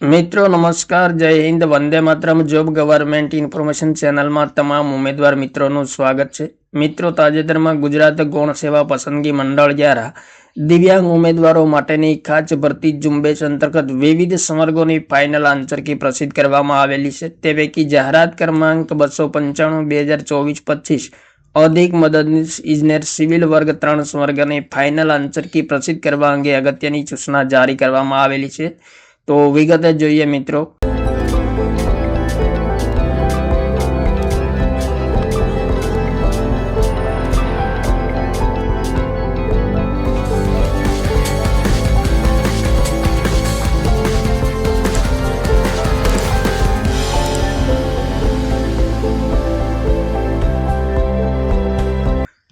મિત્રો, નમસ્કાર. જય Hind. Vande Mataram. Job government information ચેનલમાં તમામ ઉમેદવાર મિત્રોનું સ્વાગત છે. મિત્રો, તાજેતરમાં ગુજરાત ગૌણ સેવા પસંદગી મંડળ દ્વારા દિવ્યાંગ ઉમેદવારો માટેની ખાસ ભરતી ઝુંબેશ અંતર્ગત વિવિધ સંવર્ગોની ફાઇનલ આંતરકી પ્રસિદ્ધ કરવામાં આવેલી છે. તે પૈકી જાહેરાત ક્રમાંક બસો પંચાણું, બે હજાર ચોવીસ, પચીસ. અધિક મદદનીશ ઇજનેર સિવિલ વર્ગ ત્રણ સ્વર્ગની ફાઇનલ આંતરકી પ્રસિદ્ધ કરવા અંગે અગત્યની સૂચના જારી કરવામાં આવેલી છે. તો વિગતે જોઈએ મિત્રો.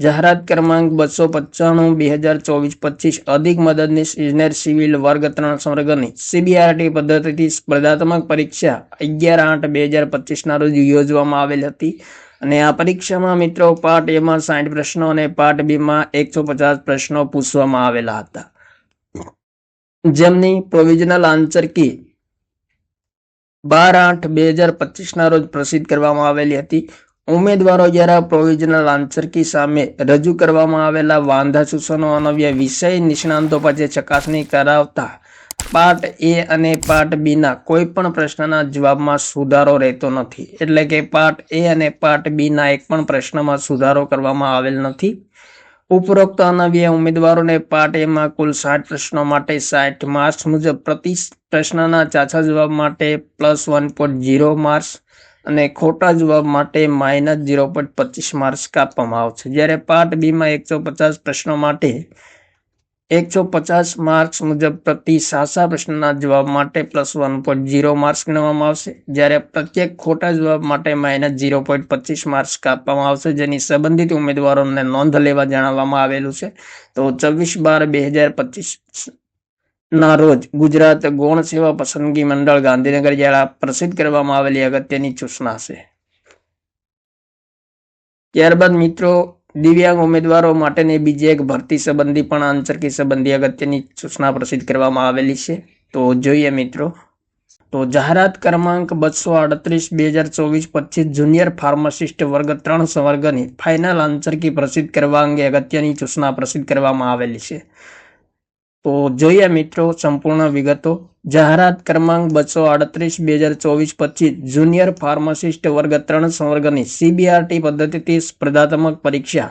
જાહેરાત ક્રમાંક બસો પચાણું, બે હજાર ચોવીસ, પચીસ, અધિક મદદનીશ ઇજનેર સિવિલ વર્ગ ત્રણ સંવર્ગની સીબીઆરટી પદ્ધતિથી સ્પર્ધાત્મક પરીક્ષા અગિયાર આઠ, બે હજાર પચીસના રોજ યોજવામાં આવેલ હતી. અને આ પરીક્ષામાં મિત્રો પાર્ટ એમાં સાઠ પ્રશ્નો અને પાર્ટ બીમાં એકસો પચાસ પ્રશ્નો પૂછવામાં આવેલા હતા. જેમની પ્રોવિઝનલ આન્સર કી બાર આઠ, બે હજાર પચીસના રોજ પ્રસિદ્ધ કરવામાં આવેલી હતી. ઉમેદવારો દ્વારા પ્રોવિઝનલ આન્સર સામે રજૂ કરવામાં આવેલા વાંધા, સૂચનો અનવ્ય વિષય નિષ્ણાંતો પાસે ચકાસણી કરાવતા પાર્ટ એ અને પાર્ટ બી ના કોઈ પણ પ્રશ્નના જવાબમાં સુધારો રહેતો નથી. એટલે કે પાર્ટ એ અને પાર્ટ બીના એક પણ પ્રશ્નમાં સુધારો કરવામાં આવેલ નથી. ઉપરોક્ત અનવ્ય ઉમેદવારોને પાર્ટ એમાં કુલ સાઠ પ્રશ્નો માટે સાઠ માર્ક્સ મુજબ પ્રતિ પ્રશ્નના ચાછા જવાબ માટે plus one point zero marks અને ખોટા જવાબ માટે માઇનસ ઝીરો પોઈન્ટ પચીસ માર્ક્સ કાપવામાં આવશે. જ્યારે પાર્ટ બીમાં એકસો પચાસ પ્રશ્નો માટે એકસો પચાસ માર્ક્સ મુજબ પ્રતિ સાસા પ્રશ્નના જવાબ માટે plus one point zero marks ગણવામાં આવશે. જ્યારે પ્રત્યેક ખોટા જવાબ માટે માઇનસ ઝીરો પોઈન્ટ પચીસ માર્ક્સ કાપવામાં આવશે, જેની સંબંધિત ઉમેદવારોને નોંધ લેવા જણાવવામાં આવેલું છે. તો છવ્વીસ બાર બે હજાર પચીસ ના રોજ ગુજરાત ગૌણ સેવા પસંદગી મંડળ ગાંધીનગર દ્વારા પ્રસિદ્ધ કરવામાં આવેલી અગત્યની સૂચના છે ત્યારબાદ મિત્રો, દિવ્યાંગ ઉમેદવારો માટેની બીજી એક ભરતી સંબંધી પણ આંતરકી સંબંધી અગત્યની સૂચના પ્રસિદ્ધ કરવામાં આવેલી છે. તો જોઈએ મિત્રો, તો જાહેરાત ક્રમાંક બસો આડત્રીસ, બે હજાર ચોવીસ, પચીસ જુનિયર ફાર્માસિસ્ટ વર્ગ ત્રણ સંવર્ગની ફાઇનલ આંતરકી પ્રસિદ્ધ કરવા અંગે અગત્યની સૂચના પ્રસિદ્ધ કરવામાં આવેલી છે. તો જોઈએ મિત્રો, સંપૂર્ણ વિગતો. જાહેરાત ક્રમાંક બસો આડત્રીસ, બે હજાર ચોવીસ, પચીસ. જુનિયર ફાર્માસિસ્ટ વર્ગ ત્રણ, સંવર્ગની સીબીઆરટી પદ્ધતિથી સ્પર્ધાત્મક પરીક્ષા.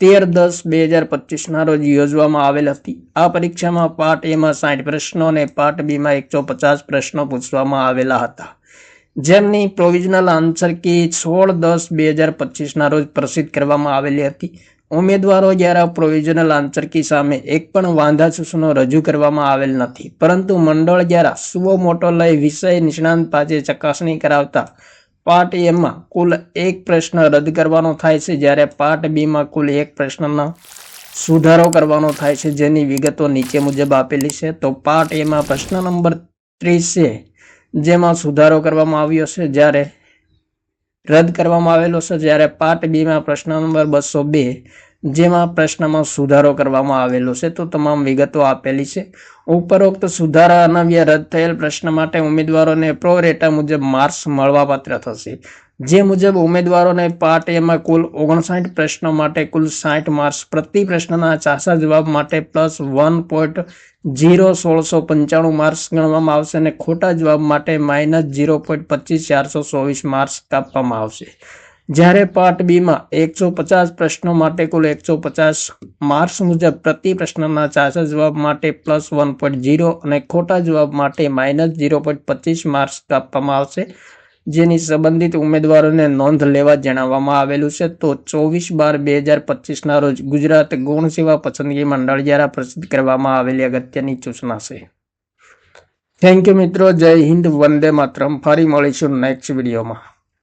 તેર દસ, બે હજાર પચીસના રોજ યોજવામાં આવેલ હતી. આ પરીક્ષામાં પાર્ટ એમાં સાઠ પ્રશ્નો અને પાર્ટ બીમાં એકસો પચાસ પ્રશ્નો પૂછવામાં આવેલા હતા. જેમની પ્રોવિઝનલ આન્સર કી સોળ દસ, બે હજાર પચીસના રોજ પ્રસિદ્ધ કરવામાં આવેલી હતી. ઉમેદવારો દ્વારા પ્રોવિઝનલ આંતરકી સામે એક પણ વાંધા સૂચનો રજૂ કરવામાં આવેલ નથી. પરંતુ મંડળ દ્વારા સુવો મોટો લઈ વિષય નિષ્ણાંત પાસે ચકાસણી કરાવતા પાર્ટ એમાં કુલ એક પ્રશ્ન રદ કરવાનો થાય છે, જ્યારે પાર્ટ બીમાં કુલ એક પ્રશ્નનો સુધારો કરવાનો થાય છે, જેની વિગતો નીચે મુજબ આપેલી છે. તો પાર્ટ એમાં પ્રશ્ન નંબર ત્રીસ છે, જેમાં સુધારો કરવામાં આવ્યો છે, જ્યારે રદ કરવામાં આવેલો છે જ્યારે પાર્ટ બીમાં પ્રશ્ન નંબર બસો બે, જેમાં પ્રશ્નમાં સુધારો કરવામાં આવેલો છે, તો તમામ વિગતો આપેલી છે. ઉપરોક્ત સુધારા અનવ્ય રદ થયેલ પ્રશ્ન માટે ઉમેદવારોને પ્રો રેટા મુજબ માર્ક્સ મળવાપાત્ર થશે. જે મુજબ ઉમેદવારોને પાર્ટ એમાં કુલ ઓગણસાઠ પ્રશ્નો માટે કુલ સાઠ માર્ક્સ પ્રતિ પ્રશ્નના ચાસા જવાબ માટે પ્લસ વન પોઈન્ટ જીરો સોળસો પંચાણું માર્ક્સ ગણવામાં આવશે અને ખોટા જવાબ માટે માઇનસ જીરો પોઈન્ટ પચીસ ચારસો ચોવીસ માર્ક્સ કાપવામાં આવશે. જ્યારે પાર્ટ બીમાં એકસો પચાસ પ્રશ્નો માટે કુલ એકસો પચાસ માર્ક્સ મુજબ પ્રતિ પ્રશ્નના ચારસો જવાબ માટે પ્લસ વન પોઈન્ટ જીરો અને ખોટા જવાબ માટે માઇનસ જીરો પોઈન્ટ પચીસ માર્ક્સ કાપવામાં આવશે. જેની સંબંધિત ઉમેદવારોને નોંધ લેવા જણાવવામાં આવેલું છે. તો ચોવીસ બાર બે હજાર પચીસના રોજ ગુજરાત ગૌણ સેવા પસંદગી મંડળ દ્વારા પ્રસિદ્ધ કરવામાં આવેલી અગત્યની સૂચના છે. થેન્ક યુ મિત્રો. જય હિન્દ, વંદે માતરમ. ફરી મળીશું નેક્સ્ટ વિડીયોમાં